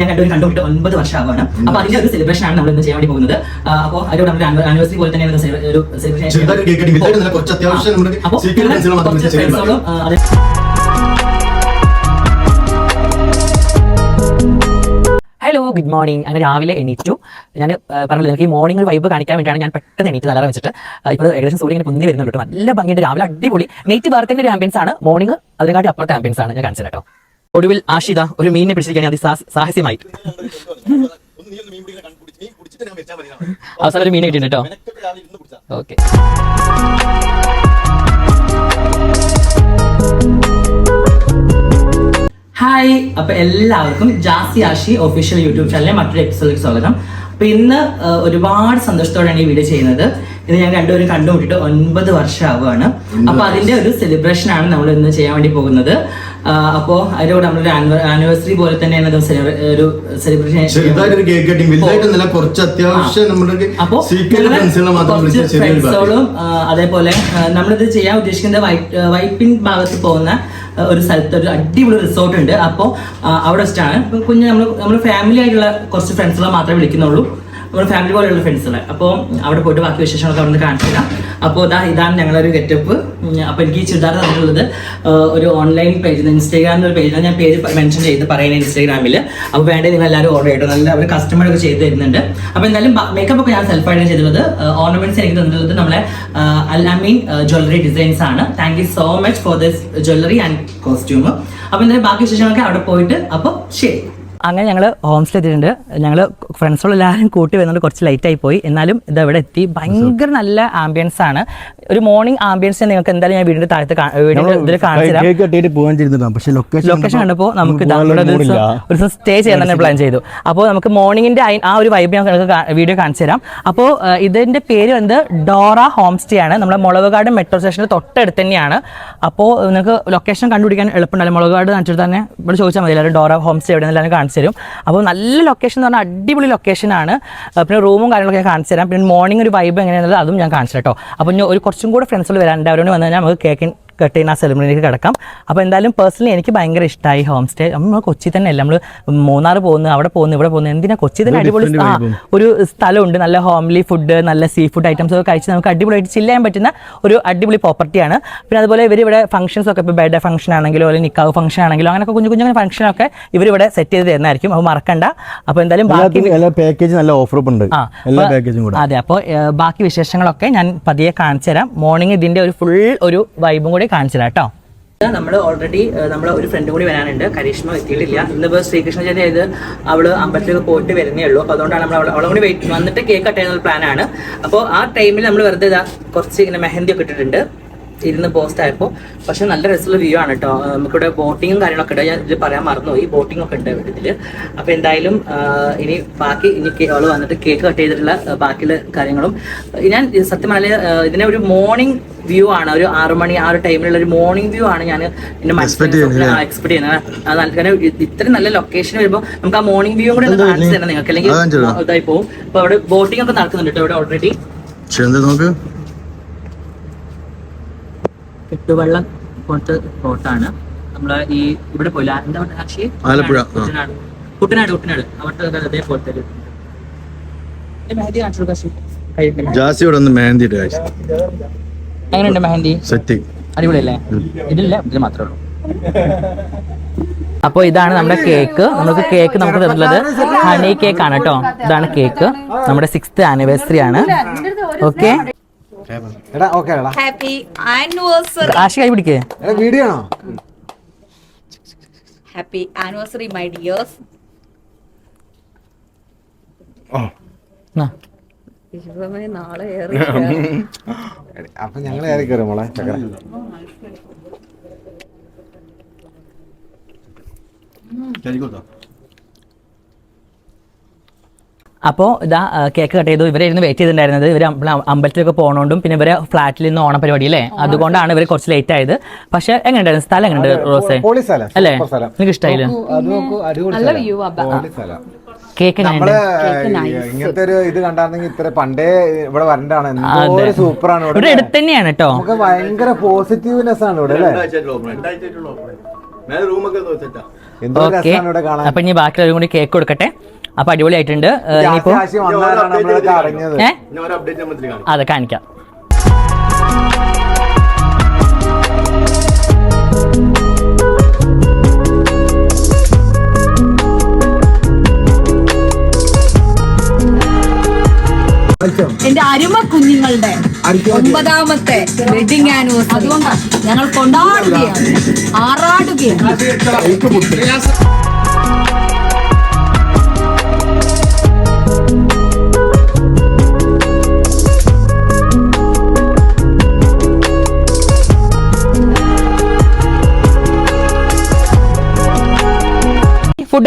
ഞാൻ രണ്ടുപേരും കണ്ടുപിട്ട് ഒൻപത് വർഷമാവാണ് അപ്പൊ അതിന്റെ ഒരു സെലിബ്രേഷൻ ആണ് നമ്മൾ ഇന്ന് ചെയ്യാൻ വേണ്ടി പോകുന്നത്. അപ്പോൾ അതിലൂടെ നമ്മുടെ ആനിവേഴ്സറി പോലെ തന്നെ ഒരു ഒരു സെലിബ്രേഷൻ ഹലോ ഗുഡ് മോർണിംഗ് അങ്ങനെ രാവിലെ എണീറ്റു. ഞാൻ പറഞ്ഞില്ല നിങ്ങൾക്ക് ഈ മോർണിംഗ് വൈബ് കാണിക്കാൻ വേണ്ടിയാണ് ഞാൻ പെട്ടെന്ന് എണീറ്റ് തലറ വെച്ചിട്ട്. ഇപ്പോൾ ഏകദേശം സൂര്യൻ ഇങ്ങനെ പൊന്തി വരുന്നുണ്ട് കേട്ടോ. നല്ല ഭംഗിയുണ്ട്. രാവിലെ അടിപൊളി. നെയ്റ്റ് വേർത്തിന്റെ ഒരു ആംബിയൻസ് ആണ്. മോർണിംഗ് അതിനെക്കാട്ടി അപ്പുറത്തെ ആംബിയൻസ് ആണ്. ഞാൻ കാണിച്ചത് കേട്ടോ. ഒടുവിൽ ആഷിത ഒരു മീനിനെ പിടിച്ചിരിക്കുകയാണ് അത് സാഹ- സാഹസ്യമായി ഒന്ന് മീൻ പിടിക്കുന്ന കണ്ടു മീൻ പിടിച്ചിട്ട് ഞാൻ വെച്ചാ അവസാനം ഒരു മീൻ കിട്ടിയിട്ടുണ്ട്. ഓക്കെ. ഹായ് അപ്പൊ എല്ലാവർക്കും ജാസി ആഷി ഒഫീഷ്യൽ യൂട്യൂബ് ചാനലിലെ മറ്റൊരു എപ്പിസോഡിലേക്ക് സ്വാഗതം. അപ്പൊ ഇന്ന് ഒരുപാട് സന്തോഷത്തോടെയാണ് ഈ വീഡിയോ ചെയ്യുന്നത്. ഇത് ഞാൻ രണ്ടുപേരും കണ്ടുമുട്ടിട്ട് ഒൻപത് വർഷമാവുകയാണ്. അപ്പൊ അതിന്റെ ഒരു സെലിബ്രേഷൻ ആണ് നമ്മൾ ഇന്ന് ചെയ്യാൻ വേണ്ടി പോകുന്നത്. അപ്പോൾ അപ്പോ അതിലൂടെ നമ്മളൊരു ആനിവേഴ്സറി പോലെ തന്നെയാണ് ഒരു സെലിബ്രേഷൻ കുറച്ച് അത്യാവശ്യം. അതേപോലെ നമ്മളിത് ചെയ്യാൻ ഉദ്ദേശിക്കുന്നത് വൈപ്പിൻ ഭാഗത്ത് പോകുന്ന ഒരു സ്ഥലത്ത് ഒരു അടിപൊളി റിസോർട്ട് ഉണ്ട്. അപ്പോൾ അവിടെ വെച്ചിട്ടാണ്. കുഞ്ഞ് നമ്മൾ നമ്മൾ ഫാമിലി ആയിട്ടുള്ള കുറച്ച് ഫ്രണ്ട്സുകളെ മാത്രമേ വിളിക്കുന്നുള്ളൂ. നമ്മുടെ ഫാമിലി പോലെയുള്ള ഫ്രണ്ട്സുകളെ അപ്പോൾ അവിടെ പോയിട്ട് ബാക്കി വിശേഷങ്ങളൊക്കെ അവിടെ നിന്ന് കാണിച്ചു തരാം. അപ്പോൾ ഇതാ ഇതാണ് ഞങ്ങളൊരു ഗെറ്റപ്പ് അപ്പോൾ എനിക്ക് ചുരിദാർ തന്നിട്ടുള്ളത് ഒരു ഓൺലൈൻ പേജ് ഇൻസ്റ്റാഗ്രാമിൽ ഒരു പേജിലാണ് ഞാൻ പേര് മെൻഷൻ ചെയ്ത് പറയുന്നത് ഇൻസ്റ്റാഗ്രാമിൽ അപ്പോൾ വേണ്ടി നിങ്ങൾ എല്ലാവരും ഓർഡർ ചെയ്യട്ടോ. നല്ല അവർ കസ്റ്റമർ ഒക്കെ ചെയ്ത് തരുന്നുണ്ട്. അപ്പോൾ എന്തായാലും മേക്കപ്പ് ഒക്കെ ഞാൻ സെൽഫായിട്ടാണ് ചെയ്തിട്ടുള്ളത് ഓർണമെന്റ്സ് എനിക്ക് തന്നിട്ടുള്ളത് നമ്മളെ അല്ലാമീൻ ജ്വല്ലറി ഡിസൈൻസ് ആണ്. Thank you so much for this jewellery and costume അപ്പോൾ എന്തായാലും ബാക്കി വിശേഷങ്ങളൊക്കെ അവിടെ പോയിട്ട് അപ്പോൾ ശരി അങ്ങനെ ഞങ്ങൾ ഹോം സ്റ്റേ എത്തിയിട്ടുണ്ട്. ഞങ്ങൾ ഫ്രണ്ട്സുകളെല്ലാവരും കൂട്ടി വരുന്നത് കുറച്ച് ലൈറ്റ് ആയി പോയി. എന്നാലും ഇത് ഇവിടെ എത്തി. ഭയങ്കര നല്ല ആംബിയൻസ് ആണ്. ഒരു മോർണിംഗ് ആംബിയൻസ് നിങ്ങൾക്ക് എന്തായാലും ഞാൻ വീടിന്റെ താഴത്ത് ഇതിൽ കാണിച്ചു ലൊക്കേഷൻ കണ്ടപ്പോൾ നമുക്ക് ഒരു ദിവസം സ്റ്റേ ചെയ്യാൻ തന്നെ പ്ലാൻ ചെയ്തു. അപ്പോൾ നമുക്ക് മോർണിംഗിന്റെ ആ ഒരു വൈബ് ഞാൻ വീഡിയോ കാണിച്ചു തരാം. അപ്പോൾ ഇതിന്റെ പേര് വന്ന് ഡോറ ഹോം സ്റ്റേ ആണ്. നമ്മുടെ മുളകുകാട് മെട്രോ സ്റ്റേഷന്റെ തൊട്ടടുത്ത് തന്നെയാണ്. അപ്പോൾ നിങ്ങൾക്ക് ലൊക്കേഷൻ കണ്ടുപിടിക്കാൻ എളുപ്പമുണ്ടല്ലോ മുളകുകാട് കാണിച്ചിട്ട് തന്നെ ഇവിടെ ചോദിച്ചാൽ മതി. എല്ലാവരും ഡോറ ഹോം സ്റ്റേ എവിടെ നിന്നെല്ലാം കാണിച്ചു തരും. അപ്പോൾ നല്ല ലൊക്കേഷൻ എന്ന് പറഞ്ഞാൽ അടിപൊളി ലൊക്കേഷനാണ് പിന്നെ റൂമും കാര്യങ്ങളൊക്കെ ഞാൻ കാണിച്ചു തരാം. പിന്നെ മോർണിംഗ് ഒരു വൈബ് എങ്ങനെയാണെന്നുള്ളത് അതും ഞാൻ കാണിച്ചു കേട്ടോ. അപ്പോൾ ഒരു കുറച്ചും കൂടെ ഫ്രണ്ട്സുകൾ വരാൻ അവരോട് വന്നു കഴിഞ്ഞാൽ നമുക്ക് കേക്കിൻ കട്ട് ചെയ്യുന്ന ആ സെലിബ്രിറ്റിക്ക് കിടക്കാം. അപ്പോൾ എന്തായാലും പേഴ്സണലി എനിക്ക് ഭയങ്കര ഇഷ്ടമായി ഹോം സ്റ്റേ നമ്മൾ കൊച്ചി തന്നെ അല്ല? നമ്മൾ മൂന്നാർ പോകുന്നു അവിടെ പോകുന്നു ഇവിടെ പോകുന്നു. എന്തിനാ? കൊച്ചി തന്നെ അടിപൊളി ഒരു സ്ഥലമുണ്ട്. നല്ല ഹോംലി ഫുഡ് നല്ല സീ ഫുഡ് ഐറ്റംസ് ഒക്കെ കഴിച്ച് നമുക്ക് അടിപൊളിയായിട്ട് ചില്ല് ചെയ്യാൻ പറ്റുന്ന ഒരു അടിപൊളി പ്രോപ്പർട്ടിയാണ് പിന്നെ അതുപോലെ ഇവർ ഇവിടെ ഫംഗ്ഷൻസ് ഒക്കെ ഇപ്പോൾ ബർത്ത്ഡേ ഫംഗ്ഷൻ ആണെങ്കിലോ അല്ലെങ്കിൽ നിക്കാവ് ഫംഗ്ഷൻ ആണെങ്കിലോ അങ്ങനെയൊക്കെ കുഞ്ഞു കുഞ്ഞു ഫംഗ്ഷനൊക്കെ ഇവരിവിടെ സെറ്റ് ചെയ്ത് തരുന്നതായിരിക്കും. അപ്പോൾ മറക്കണ്ട. അപ്പോൾ എന്തായാലും ബാക്കി പാക്കേജ് നല്ല ഓഫർ ഉണ്ട് എല്ലാ പാക്കേജും കൂടെ. അതെ അപ്പോൾ ബാക്കി വിശേഷങ്ങളൊക്കെ ഞാൻ പതിയെ കാണിച്ചു തരാം. മോർണിംഗ് ഇതിന്റെ ഒരു ഫുൾ ഒരു വൈബും കൂടി കാണിച്ചു കേട്ടോ നമ്മൾ ഓൾറെഡി നമ്മൾ ഒരു ഫ്രണ്ട് കൂടി വരാനുണ്ട്. കരീഷ്മ എത്തിയിട്ടില്ല. ഇന്നിപ്പോൾ ശ്രീകൃഷ്ണ ജയന്തി ചെയ്ത് അവൾ അമ്പലത്തിലേക്ക് പോയിട്ട് വരുന്നേ ഉള്ളൂ. അപ്പോൾ അതുകൊണ്ടാണ് നമ്മൾ അവളെ കൂടി വെയിറ്റ് വന്നിട്ട് കേക്ക് കട്ട് ചെയ്യുന്ന പ്ലാനാണ് അപ്പോൾ ആ ടൈമിൽ നമ്മൾ വെറുതെ കുറച്ച് ഇങ്ങനെ മെഹന്തി ഒക്കെ ഇട്ടിട്ടുണ്ട്. ഇരുന്ന് പോസ്റ്റ് ആയപ്പോൾ പക്ഷെ നല്ല രസമുള്ള വ്യൂ ആണ് കേട്ടോ നമുക്കിവിടെ ബോട്ടിങ്ങും കാര്യങ്ങളൊക്കെ ഉണ്ട്. ഞാൻ ഇതിൽ പറയാൻ മറന്നുപോയി. ബോട്ടിംഗ് ഒക്കെ ഉണ്ട് ഇതിൽ അപ്പോൾ എന്തായാലും ഇനി ബാക്കി ഇനി അവൾ വന്നിട്ട് കേക്ക് കട്ട് ചെയ്തിട്ടുള്ള ബാക്കിയുള്ള കാര്യങ്ങളും. ഞാൻ സത്യം പറഞ്ഞാൽ ഇതിനെ ഒരു മോർണിംഗ് വ്യൂ ആണ്. ഒരു ആറു മണി ആ ഒരു ടൈമിലുള്ള ഒരു മോർണിംഗ് വ്യൂ ആണ് ഞാൻ എന്റെ എക്സ്പെക്ട് ചെയ്യുന്നത്. കാരണം ഇത് ഇത്രയും നല്ല ലൊക്കേഷൻ വരുമ്പോൾ നമുക്ക് ആ മോർണിംഗ് വ്യൂ കൂടെ കാണിച്ചു തരണം നിങ്ങൾക്ക്. അല്ലെങ്കിൽ ഇതായി പോകും അപ്പൊ അവിടെ ബോട്ടിംഗ് ഒക്കെ നടക്കുന്നുണ്ട് ഇവിടെ ഓൾറെഡി നോക്ക്? കെട്ടുവള്ളം പോലത്തെ സ്പോട്ടാണ് നമ്മൾ ഈ ഇവിടെ പോയില്ല? എന്താ ആലപ്പുഴ, കുട്ടനാട്. കുട്ടനാട് കുട്ടനാട്. അവിടുത്തെ അതേപോലത്തെ ഒരു മെഹന്തി. മെഹന്തി. ഒന്ന് ഇട്ട് എങ്ങനെയുണ്ട് മെഹന്തി? സെറ്റ്. അടിപൊളിയല്ലേ? ഇതില്ല ഇതിൽ മാത്രമേ ഉള്ളൂ. അപ്പോൾ ഇതാണ് നമ്മുടെ കേക്ക്. നമുക്ക് കേക്ക് നമുക്ക് തന്നുള്ളത് ഹണി കേക്ക് ആണ് കേട്ടോ. ഇതാണ് കേക്ക്. നമ്മുടെ സിക്സ്ത് ആനിവേഴ്സറി ആണ്. ഓക്കെ എടാ ഓക്കെ എടാ. ഹാപ്പി ആനിവേഴ്സറി ആശി കൈ പിടിക്കേ. എടാ വീഡിയോ ആണോ? ഹാപ്പി ആനിവേഴ്സറി മൈ ഡിയേഴ്സ് നാളെ ഏറെ അപ്പൊ ഞങ്ങൾ ഏറി കയറും മോളെ ചക്കര. അപ്പോൾ ഇതാ കേക്ക് കട്ട് ചെയ്തു. ഇവരായിരുന്നു വെയിറ്റ് ചെയ്തിട്ടുണ്ടായിരുന്നത്. ഇവർ അമ്പലത്തിലൊക്കെ പോകണോണ്ടും പിന്നെ ഇവരെ ഫ്ലാറ്റിൽ നിന്ന് ഓണപരിപാടി അല്ലേ? അതുകൊണ്ടാണ് ഇവർ കുറച്ച് ലേറ്റ് ആയത്. പക്ഷെ എങ്ങനെയുണ്ടായിരുന്നു? സ്ഥലം എങ്ങനെയുണ്ട് റോസ്? അല്ലേ? സൂപ്പർ നിനക്ക് ഇഷ്ടമായില്ല കേക്ക് ഇങ്ങനത്തെ ഒരു ഇത് കണ്ടാണെങ്കിൽ ഇത്ര പണ്ടേ ഇവിടെ വരണ്ടാണ്. എന്തോ സൂപ്പറാണ് ഇവിടെ. ഇവിടെ അടുത്ത് തന്നെയാണ് കേട്ടോ നമുക്ക് ഭയങ്കര പോസിറ്റീവ്നെസ് ആണ് ഇവിടെ അല്ലേ? റൂമൊക്കെ ഓക്കെ അപ്പൊ ഇനി ബാക്കിയുള്ളവരും കൂടി കേക്ക് കൊടുക്കട്ടെ. അപ്പൊ അടിപൊളിയായിട്ടുണ്ട്. അതെ കാണിക്കാം. എന്റെ അരുമ കുഞ്ഞുങ്ങളുടെ ഒമ്പതാമത്തെ വെഡിങ് ആനിവേഴ്സറി അതുകൊണ്ടാണ് ഞങ്ങൾ കൊണ്ടാടുകയാണ്. ആറാടുകയാണ്.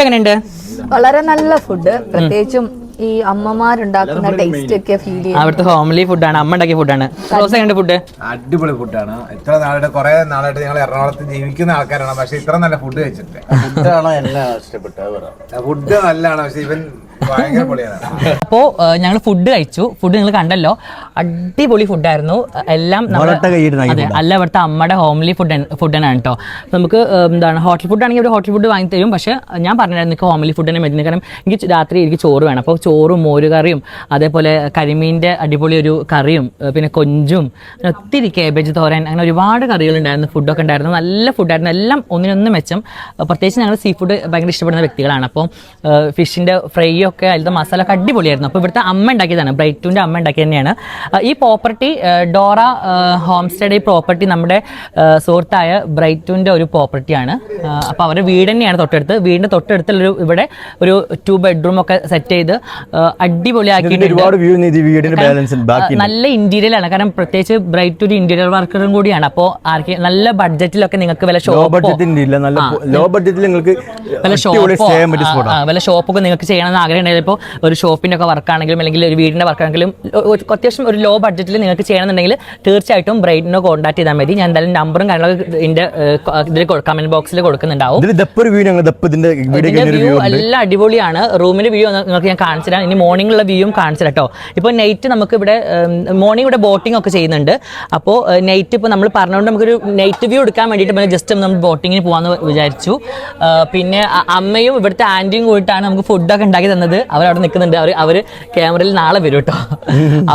ഫുഡ് എങ്ങനെയുണ്ട്? വളരെ നല്ല ഫുഡ് പ്രത്യേകിച്ചും ഈ അമ്മമാരുണ്ടാക്കുന്ന ടേസ്റ്റ് ഒക്കെ ഫീൽ ചെയ്യും അവിടുത്തെ ഹോംലി ഫുഡാണ് അമ്മ ഉണ്ടാക്കിയ ഫുഡാണ് റോസ് കണ്ട ഫുഡ് അടിപൊളി ഫുഡാണ് ഇത്ര നാളായിട്ട് കുറെ നാളായിട്ട് ഞങ്ങൾ എറണാകുളത്ത് ജീവിക്കുന്ന ആൾക്കാരാണ്. പക്ഷെ ഇത്ര നല്ല ഫുഡ് കഴിച്ചിട്ടില്ല ഫുഡാണോ എല്ലാം ഇഷ്ടപ്പെട്ടത് ഫുഡ് നല്ലതാണ്. പക്ഷെ ഇവൻ അപ്പോ അപ്പോൾ ഞങ്ങൾ ഫുഡ് കഴിച്ചു. ഫുഡ് നിങ്ങൾ കണ്ടല്ലോ. അടിപൊളി ഫുഡായിരുന്നു എല്ലാം അതെ അല്ല ഇവിടുത്തെ അമ്മയുടെ ഹോംലി ഫുഡ് ഫുഡ് തന്നെയാണ് കേട്ടോ. നമുക്ക് എന്താണ് ഹോട്ടൽ ഫുഡ് ആണെങ്കിൽ ഒരു ഹോട്ടൽ ഫുഡ് വാങ്ങി തരും. പക്ഷേ ഞാൻ പറഞ്ഞായിരുന്നു എനിക്ക് ഹോംലി ഫുഡ് തന്നെ മതി. കാരണം എനിക്ക് രാത്രി എനിക്ക് ചോറ് വേണം. അപ്പോൾ ചോറും മോരുകറിയും അതേപോലെ കരിമീന്റെ അടിപൊളി ഒരു കറിയും പിന്നെ കൊഞ്ചും പിന്നെ ഒത്തിരി കേബേജ് തോരൻ അങ്ങനെ ഒരുപാട് കറികളുണ്ടായിരുന്നു ഫുഡൊക്കെ ഉണ്ടായിരുന്നു. നല്ല ഫുഡായിരുന്നു എല്ലാം ഒന്നിനൊന്ന് മെച്ചം. പ്രത്യേകിച്ച് ഞങ്ങൾ സീ ഫുഡ് ഭയങ്കര ഇഷ്ടപ്പെടുന്ന വ്യക്തികളാണ്. അപ്പോൾ ഫിഷിന്റെ ഫ്രൈ ഒക്കെ അതിലത്തെ മസാല ഒക്കെ അടിപൊളിയായിരുന്നു. അപ്പോൾ ഇവിടുത്തെ അമ്മ ഉണ്ടാക്കിയതാണ്. ബ്രൈറ്റൂന്റെ അമ്മ ഉണ്ടാക്കി തന്നെയാണ്. ഈ property Dora home stay property നമ്മുടെ സുഹൃത്തായ ബ്രൈറ്റൂന്റെ ഒരു പ്രോപ്പർട്ടിയാണ് അപ്പോൾ അവരുടെ വീട് തന്നെയാണ് തൊട്ടടുത്ത്. വീടിന്റെ തൊട്ടടുത്തുള്ളൊരു ഇവിടെ ഒരു ടു ബെഡ്റൂം ഒക്കെ സെറ്റ് ചെയ്ത് അടിപൊളിയാക്കിയിട്ടുണ്ട്. നല്ല ഇന്റീരിയർ ആണ് കാരണം പ്രത്യേകിച്ച് ബ്രൈറ്റ് ഒരു ഇന്റീരിയർ വർക്കറും കൂടിയാണ്. അപ്പോ ആർക്ക് നല്ല ബഡ്ജറ്റിലൊക്കെ നിങ്ങൾക്ക് വില ഷോപ്പ് ഷോപ്പോ ബഡ്ജറ്റിന്റെ ഇല്ല. ലോ ബഡ്ജറ്റിൽ നിങ്ങൾക്ക് വല്ല അടിപൊളി ഷോപ്പോ stay ചെയ്യാൻ പറ്റിയ സ്പോട്ടാണ് വല്ല ഷോപ്പൊക്കെ നിങ്ങൾക്ക് ചെയ്യണമെന്ന് ആഗ്രഹം ഇപ്പോൾ ഒരു ഷോപ്പിന്റെ ഒക്കെ വർക്ക് ആണെങ്കിലും അല്ലെങ്കിൽ ഒരു വീടിന്റെ വർക്ക് ആണെങ്കിലും ഒ- ഒ- അത്യാവശ്യം ഒരു ലോ ബഡ്ജറ്റിൽ നിങ്ങൾക്ക് ചെയ്യണമെന്നുണ്ടെങ്കിൽ തീർച്ചയായിട്ടും ബ്രൈറ്റിനെ കോൺടാക്ട് ചെയ്താൽ മതി. ഞാൻ എന്തായാലും നമ്പറും കാര്യങ്ങളൊക്കെ ഇതിന്റെ ഇതിൽ കമന്റ് ബോക്സിൽ കൊടുക്കുന്നുണ്ടാവും. എല്ലാം അടിപൊളിയാണ്. റൂമിന്റെ വ്യൂ നിങ്ങൾക്ക് ഞാൻ കാണിച്ചു തരാം ഇനി മോർണിംഗുള്ള വ്യൂയും കാണിച്ചു തരാം കേട്ടോ. ഇപ്പോൾ നൈറ്റ് നമുക്ക് ഇവിടെ മോർണിംഗ് ഇവിടെ ബോട്ടിംഗ് ഒക്കെ ചെയ്യുന്നുണ്ട്. അപ്പോൾ നൈറ്റ് ഇപ്പോൾ നമ്മൾ പറഞ്ഞുകൊണ്ട് നമുക്കൊരു നൈറ്റ് വ്യൂ എടുക്കാൻ വേണ്ടിയിട്ട് ജസ്റ്റ് നമ്മൾ ബോട്ടിങ്ങിന് പോകാമെന്ന് വിചാരിച്ചു. പിന്നെ അമ്മയും ഇവിടുത്തെ ആന്റിയും കൂടിയിട്ടാണ് നമുക്ക് ഫുഡൊക്കെ ഉണ്ടാക്കി തന്നത്. അവരവിടെ നിൽക്കുന്നുണ്ട്. അവർ അവർ ക്യാമറയിൽ നാളെ വരും കേട്ടോ.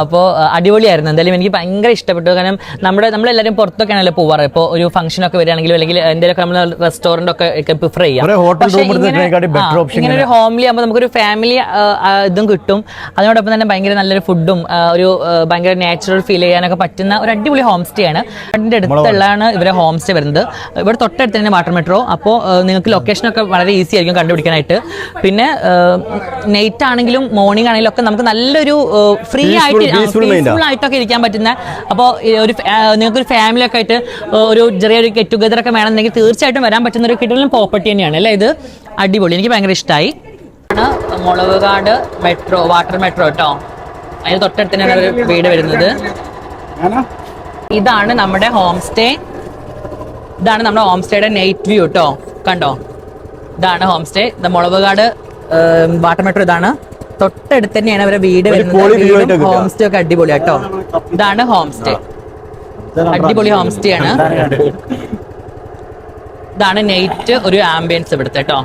അപ്പോൾ അടിപൊളിയായിരുന്നു. എന്തായാലും എനിക്ക് ഭയങ്കര ഇഷ്ടപ്പെട്ടു. കാരണം നമ്മുടെ നമ്മളെല്ലാവരും പുറത്തൊക്കെയാണല്ലോ പോവാറ്. ഇപ്പോൾ ഒരു ഫംഗ്ഷനൊക്കെ വരികയാണെങ്കിലും അല്ലെങ്കിൽ എന്തെങ്കിലും നമ്മൾ റെസ്റ്റോറന്റ് ഒക്കെ പ്രിഫർ ചെയ്യാം. പക്ഷേ ഇങ്ങനെ ഒരു ഹോംലി ആകുമ്പോൾ നമുക്കൊരു ഫാമിലി ഇതും കിട്ടും. അതിനോടൊപ്പം തന്നെ ഭയങ്കര നല്ലൊരു ഫുഡും ഒരു ഭയങ്കര നാച്ചുറൽ ഫീൽ ചെയ്യാനൊക്കെ പറ്റുന്ന ഒരു അടിപൊളി ഹോം സ്റ്റേ ആണ്. അതിന്റെ അടുത്തുള്ളതാണ് ഇവരെ ഹോം സ്റ്റേ വരുന്നത്. ഇവിടെ തൊട്ടടുത്ത് തന്നെ വാട്ടർ മെട്രോ അപ്പോൾ നിങ്ങൾക്ക് ലൊക്കേഷനൊക്കെ വളരെ ഈസി ആയിരിക്കും കണ്ടുപിടിക്കാനായിട്ട്. പിന്നെ നൈറ്റ് ആണെങ്കിലും മോർണിംഗ് ആണെങ്കിലും ഒക്കെ നമുക്ക് നല്ലൊരു ഫ്രീ ആയിട്ട്. പീസ്ഫുൾ ആയിട്ടൊക്കെ ഇരിക്കാൻ പറ്റുന്ന അപ്പോൾ ഒരു നിങ്ങൾക്ക് ഒരു ഫാമിലി ഒക്കെ ആയിട്ട് ഒരു ചെറിയൊരു ഗെറ്റ് ടുഗദർ ഒക്കെ വേണമെന്നുണ്ടെങ്കിൽ തീർച്ചയായിട്ടും വരാൻ പറ്റുന്ന ഒരു കിട്ടുന്ന പ്രോപ്പർട്ടി തന്നെയാണ്. അല്ലേ ഇത്? അടിപൊളി. എനിക്ക് ഭയങ്കര ഇഷ്ടമായി മുളവുകാട് മെട്രോ വാട്ടർ മെട്രോ കേട്ടോ അതിന് തൊട്ടടുത്ത് തന്നെയാണ് ഒരു വീട് വരുന്നത്. ഇതാണ് നമ്മുടെ ഹോം സ്റ്റേ ഇതാണ് നമ്മുടെ ഹോം സ്റ്റേയുടെ നൈറ്റ് വ്യൂ കേട്ടോ കണ്ടോ? ഇതാണ് ഹോം സ്റ്റേ ഇത് മുളക് കാട് വാട്ടർ മെട്രോ ഇതാണ്. തൊട്ടടുത്ത് തന്നെയാണ് അവരുടെ വീട് വരുന്നത്. ഹോം സ്റ്റേ ഒക്കെ അടിപൊളി കേട്ടോ ഇതാണ് ഹോം സ്റ്റേ അടിപൊളി ഹോം സ്റ്റേ ആണ് ഇതാണ് നൈറ്റ് ഒരു ആംബിയൻസ് ഇവിടുത്തെ കേട്ടോ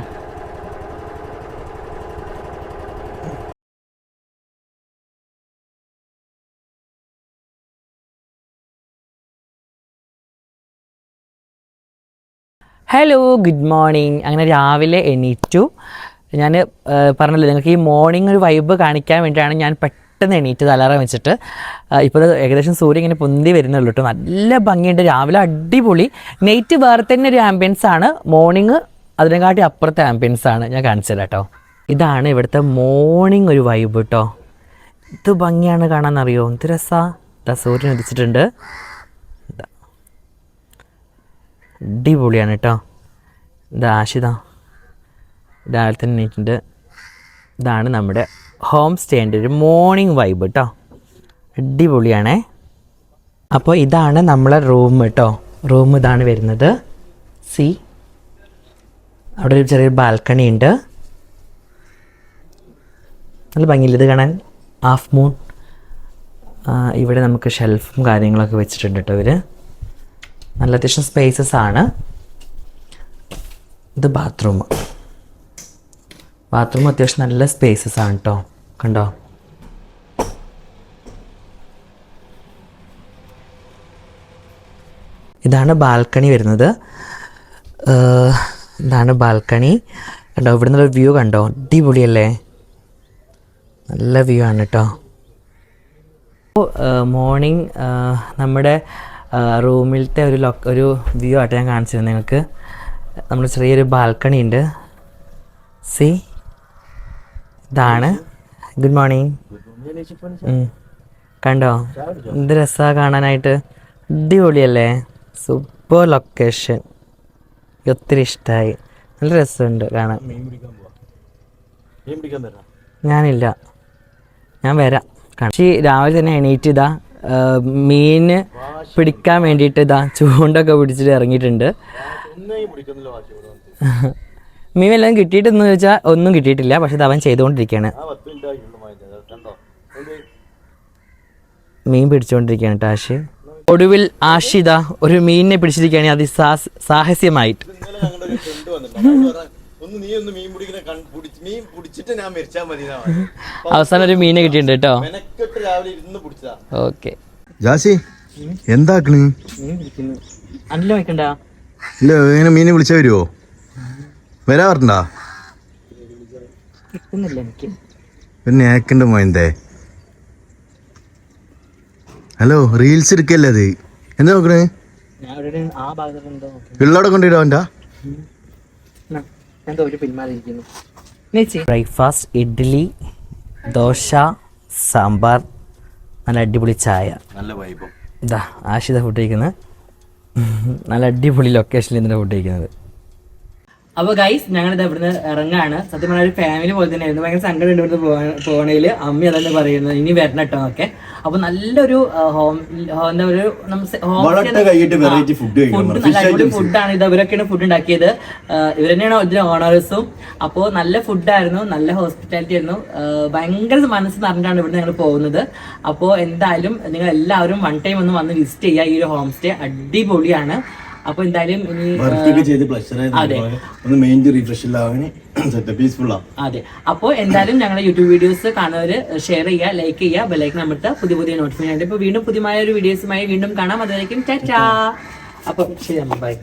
ഹലോ ഗുഡ് മോർണിംഗ് അങ്ങനെ രാവിലെ എണീറ്റു. ഞാൻ പറഞ്ഞല്ലോ നിങ്ങൾക്ക് ഈ മോർണിംഗ് ഒരു വൈബ് കാണിക്കാൻ വേണ്ടിയിട്ടാണ് ഞാൻ പെട്ടെന്ന് എണീറ്റത് തലറ വെച്ചിട്ട്. ഇപ്പോൾ ഏകദേശം സൂര്യൻ ഇങ്ങനെ പൊന്തി വരുന്നുള്ളൂ കേട്ടോ. നല്ല ഭംഗിയുണ്ട്. രാവിലെ അടിപൊളി. നൈറ്റ് വേറെ തന്നെ ഒരു ആംബിയൻസ് ആണ്. മോർണിംഗ് അതിനെക്കാട്ടി അപ്പുറത്തെ ആംബിയൻസ് ആണ്. ഞാൻ കാണിച്ചത് കേട്ടോ. ഇതാണ് ഇവിടുത്തെ മോർണിംഗ് ഒരു വൈബ് കേട്ടോ. ഇത് ഭംഗിയാണ് കാണാനറിയോ എന്ത് രസാ. സൂര്യൻ ഉദിച്ചിട്ടുണ്ട്. അടിപൊളിയാണ് കേട്ടോ ഇത് ആഷിത രാവിലെ ഇതാണ് നമ്മുടെ ഹോം സ്റ്റേന്റെ ഒരു മോർണിംഗ് വൈബ് കേട്ടോ അടിപൊളിയാണേ. അപ്പോൾ ഇതാണ് നമ്മളെ റൂം കേട്ടോ റൂം ഇതാണ് വരുന്നത്. സി അവിടെ ഒരു ചെറിയൊരു ബാൽക്കണി ഉണ്ട്. നല്ല ഭംഗിയില്ല? ഇത് കാണാൻ? ഹാഫ് മൂൺ ഇവിടെ നമുക്ക് ഷെൽഫും കാര്യങ്ങളൊക്കെ വെച്ചിട്ടുണ്ട് കേട്ടോ ഇവർ നല്ല അത്യാവശ്യം സ്പേസസ് ആണ്. ഇത് ബാത്റൂം ബാത്റൂം അത്യാവശ്യം നല്ല സ്പേസസ് ആണ് കേട്ടോ കണ്ടോ? ഇതാണ് ബാൽക്കണി വരുന്നത്. ഇതാണ് ബാൽക്കണി കണ്ടോ? ഇവിടെ നിന്നുള്ള വ്യൂ കണ്ടോ? അടിപൊളിയല്ലേ? നല്ല വ്യൂ ആണ് കേട്ടോ മോർണിംഗ് നമ്മുടെ റൂമിലത്തെ ഒരു ലൊ ഒരു വ്യൂ ആയിട്ട് ഞാൻ കാണിച്ചിരുന്നു നിങ്ങൾക്ക്. നമ്മൾ ചെറിയൊരു ബാൽക്കണി ഉണ്ട്. സി ഇതാണ്. ഗുഡ് മോർണിംഗ് കണ്ടോ? എന്ത് രസമാണ് കാണാനായിട്ട്. അടിപൊളിയല്ലേ? സൂപ്പർ ലൊക്കേഷൻ ഒത്തിരി ഇഷ്ടമായി നല്ല രസമുണ്ട് കാണാൻ. ഞാനില്ല. ഞാൻ വരാം. പക്ഷേ രാവിലെ തന്നെ എണീറ്റ് ഇതാ മീൻ പിടിക്കാൻ വേണ്ടിയിട്ട് ഇതാ ചൂണ്ടൊക്കെ പിടിച്ചിട്ട് ഇറങ്ങിയിട്ടുണ്ട്. മീൻ വല്ലതും കിട്ടിയിട്ടെന്ന് ചോദിച്ചാൽ ഒന്നും കിട്ടിയിട്ടില്ല പക്ഷെ അവൻ ചെയ്തുകൊണ്ടിരിക്കുകയാണ് മീൻ പിടിച്ചുകൊണ്ടിരിക്കുകയാണ് കേട്ടോ ആഷി ഒടുവിൽ ആഷിത ഒരു മീനിനെ പിടിച്ചിരിക്കുകയാണ്. അതി സാഹസ്യമായിട്ട്. ഇന്നലെ ഒരു ഫ്രണ്ട് വന്നിട്ടുണ്ട്. അയാൾ പറഞ്ഞു, ഒന്ന് നീ ഒന്ന് മീൻ പിടിക്കുന്ന മീൻ പിടിച്ചിട്ട് ഞാൻ മരിച്ചാൽ മതി അവസാനം ഒരു മീനെ കിട്ടിയിട്ടുണ്ട് കേട്ടോ. ഓക്കെ. ജാസി എന്താക്കണ്? അല്ല ഇങ്ങനെ മീനെ വിളിച്ചാ വരുവോ? വരാ പറഞ്ഞാ. പിന്നെ ഏക്കണ്ട മോയന്തേ. ഹലോ റീൽസ് എടുക്കല്ലേ അത്? എന്താ നോക്കണേ? പിള്ളോടെ പിന്മാറിയിരിക്കുന്നു ബ്രേക്ക്ഫാസ്റ്റ് ഇഡ്ഡലി ദോശ സാമ്പാർ നല്ല അടിപൊളി ചായ. നല്ല വൈബും ഇതാ ആഷിത ഫുഡ് കഴിക്കുന്നത് നല്ല അടിപൊളി ലൊക്കേഷനിൽ ഇതിന്റെ ഫുഡ് കഴിക്കുന്നത്. അപ്പോൾ ഗൈസ് ഞങ്ങൾ ഇത് ഇവിടുന്ന് ഇറങ്ങാണ്. സത്യം പറഞ്ഞാൽ ഒരു ഫാമിലി പോലെ തന്നെയായിരുന്നു. ഭയങ്കര സങ്കടം ഉണ്ട് ഇവിടുന്ന് പോകണേൽ അമ്മ അതന്നെ പറയുന്നത്? ഇനി വരണം കേട്ടോ ഒക്കെ. അപ്പൊ നല്ലൊരു ഹോം എന്താ ഒരു items. ഫുഡാണ് ഇത്. ഇവരൊക്കെയാണ് ഫുഡ് ഉണ്ടാക്കിയത്. ഇവർ തന്നെയാണ് ഇതിന്റെ ഓണേഴ്സും അപ്പോൾ നല്ല ഫുഡായിരുന്നു നല്ല ഹോസ്പിറ്റാലിറ്റി ആയിരുന്നു. ഭയങ്കര മനസ്സ് നിറഞ്ഞിട്ടാണ് ഇവിടെ ഞങ്ങൾ പോകുന്നത്. അപ്പോൾ എന്തായാലും നിങ്ങൾ എല്ലാവരും വൺ ടൈം ഒന്ന് വന്ന് വിസിറ്റ് ചെയ്യുക. ഈ ഒരു ഹോം സ്റ്റേ അടിപൊളിയാണ്. അപ്പോൾ എന്തായാലും അതെ. അപ്പൊ എന്തായാലും ഞങ്ങളുടെ യൂട്യൂബ് വീഡിയോസ് കാണുന്നവർ ഷെയർ ചെയ്യുക ലൈക്ക് ചെയ്യുക ബെലൈക്ക് അമർത്തുക പുതിയ പുതിയ നോട്ടിഫിക്കേഷൻ ഇപ്പൊ വീണ്ടും പുതിയ ഒരു വീഡിയോസുമായി വീണ്ടും കാണാം. അതുവരേക്കും ടാറ്റാ. അപ്പോൾ ശരി അമ്മ ബൈ